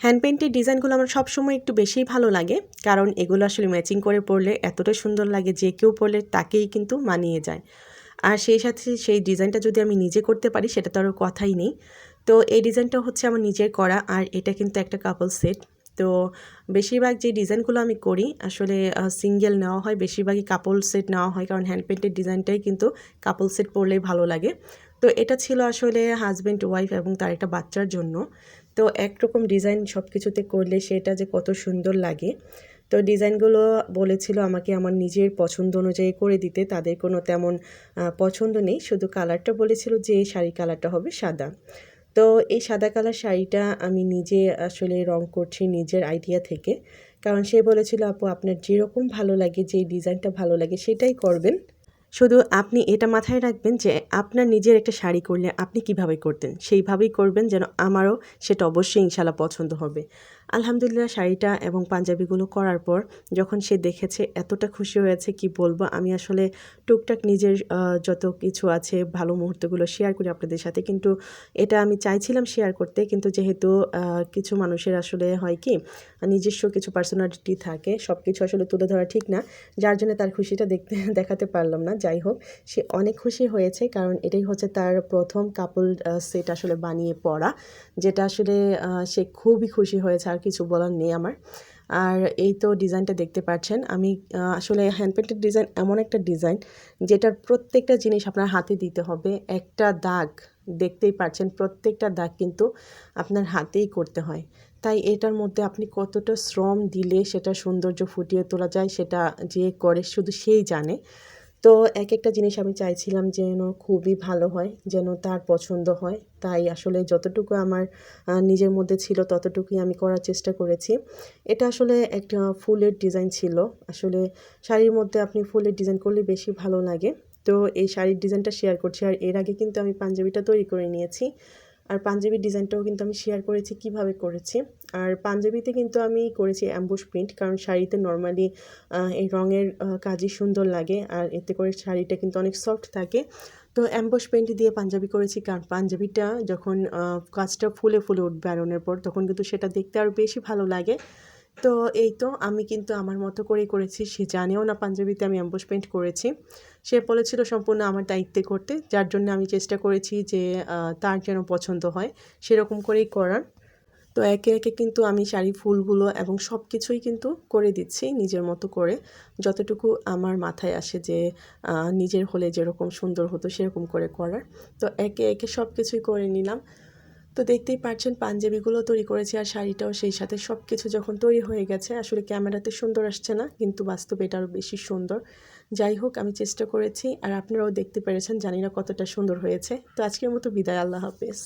Hand পেন্টের ডিজাইনগুলো আমার সবসময় একটু বেশিই ভালো লাগে, কারণ এগুলো আসলে ম্যাচিং করে পরলে এতটা সুন্দর লাগে যে কেউ পরলে তাকেই কিন্তু মানিয়ে যায়। আর সেই সাথে সেই ডিজাইনটা যদি আমি নিজে করতে পারি, সেটা তো আরও কথাই নেই। তো এই ডিজাইনটা হচ্ছে আমার নিজের করা, আর এটা কিন্তু একটা কাপল সেট তো বেশিরভাগ যে ডিজাইনগুলো আমি করি, আসলে সিঙ্গেল নেওয়া হয়, বেশিরভাগই কাপল সেট নেওয়া হয়, কারণ হ্যান্ড পেন্টের ডিজাইনটাই কিন্তু কাপল সেট পরলেই ভালো লাগে। তো এটা ছিল আসলে হাজব্যান্ড ওয়াইফ এবং তার একটা বাচ্চার জন্য। তো একরকম ডিজাইন সব কিছুতে করলে সেটা যে কত সুন্দর লাগে। তো ডিজাইনগুলো বলেছিল আমাকে আমার নিজের পছন্দ অনুযায়ী করে দিতে, তাদের কোনো তেমন পছন্দ নেই। শুধু কালারটা বলেছিল যে শাড়ি কালারটা হবে সাদা। তো এই সাদা কালার শাড়িটা আমি নিজে আসলে রং করছি নিজের আইডিয়া থেকে। কারণ সে বলেছিল, আপু, আপনার যেরকম ভালো লাগে যে ডিজাইনটা ভালো লাগে, সেটাই করবেন। শুধু আপনি এটা মাথায় রাখবেন যে আপনার নিজের একটা শাড়ি করলে আপনি কীভাবে করতেন? সেইভাবেই করবেন যেন আমারও সেটা অবশ্যই ইনশাল্লাহ পছন্দ হবে। আলহামদুলিল্লাহ শাড়িটা এবং পাঞ্জাবিগুলো করার পর যখন সে দেখেছে এতটা খুশি হয়েছে, কি বলব? আমি আসলে টুকটাক নিজের যত কিছু আছে, ভালো মুহূর্তগুলো শেয়ার করি আপনাদের সাথে। কিন্তু এটা আমি চাইছিলাম শেয়ার করতে, কিন্তু যেহেতু কিছু মানুষের আসলে হয় কি, নিজস্ব কিছু পার্সোনালিটি থাকে সব কিছু আসলে তুলে ধরা ঠিক না। যার জন্য তার খুশিটা দেখতে, দেখাতে পারলাম না। যাই হোক, সে অনেক খুশি হয়েছে কারণ এটাই হচ্ছে তার প্রথম কাপল সেট আসলে বানিয়ে পড়া, যেটা আসলে সে খুবই খুশি হয়েছে, আর কিছু বলার নেই আমার। আর এই তো ডিজাইনটা দেখতে পাচ্ছেন, আমি আসলে হ্যান্ড ডিজাইন এমন একটা ডিজাইন যেটার প্রত্যেকটা জিনিস আপনার হাতে দিতে হবে, একটা দাগ, দেখতেই পাচ্ছেন প্রত্যেকটা দাগ কিন্তু আপনার হাতেই করতে হয়। তাই এটার মধ্যে আপনি কতটা শ্রম দিলে সেটা সৌন্দর্য ফুটিয়ে তোলা যায়, সেটা যে করে শুধু সেই জানে। তো এক একটা জিনিস আমি চাইছিলাম যেন খুবই ভালো হয়, যেন তার পছন্দ হয়। তাই আসলে যতটুকু আমার নিজের মধ্যে ছিল ততটুকুই আমি করার চেষ্টা করেছি। এটা আসলে একটা ফুলের ডিজাইন ছিল। আসলে শাড়ির মধ্যে আপনি ফুলের ডিজাইন করলে বেশি ভালো লাগে। তো এই শাড়ির ডিজাইনটা শেয়ার করছি। আর এর আগে কিন্তু আমি পাঞ্জাবিটা তৈরি করে নিয়েছি। আর পাঞ্জাবির ডিজাইনটাও কিন্তু আমি শেয়ার করেছি কীভাবে করেছি। আর পাঞ্জাবিতে কিন্তু আমি করেছি অ্যাম্বুশ প্রিন্ট কারণ শাড়িতে নর্মালি এই রঙের কাজই সুন্দর লাগে আর এতে করে শাড়িটা কিন্তু অনেক সফট থাকে। তো অ্যাম্বস পেন্ট দিয়ে পাঞ্জাবি করেছি, কারণ পাঞ্জাবিটা যখন কাজটা ফুলে ফুলে উঠবে আয়রনের পর, তখন কিন্তু সেটা দেখতে আরও বেশি ভালো লাগে। তো এই তো আমি কিন্তু আমার মতো করেই করেছি। সে জানেও না পাঞ্জাবিতে আমি অ্যাম্বুশ পেন্ট করেছি। সে বলেছিল সম্পূর্ণ আমার দায়িত্বে করতে। যার জন্য আমি চেষ্টা করেছি যে তার যেন পছন্দ হয়। সেরকম করেই করার। তো একে একে কিন্তু আমি শাড়ি, ফুলগুলো এবং সব কিছুই কিন্তু করে দিচ্ছি নিজের মতো করে। যতটুকু আমার মাথায় আসে যে নিজের হলে যেরকম সুন্দর হতো সেরকম করে করার। তো একে একে সব কিছুই করে নিলাম। তো দেখতেই পারছেন, পাঞ্জাবিগুলো তৈরি করেছি আর শাড়িটাও সেই সাথে। সব কিছু যখন তৈরি হয়ে গেছে, আসলে ক্যামেরাতে সুন্দর আসছে না, কিন্তু বাস্তবে এটা আরও বেশি সুন্দর। যাই হোক, আমি চেষ্টা করেছি আর আপনারাও দেখতে পেরেছেন, জানি না কতটা সুন্দর হয়েছে। তো আজকের মতো বিদায়, আল্লাহ হাফেজ।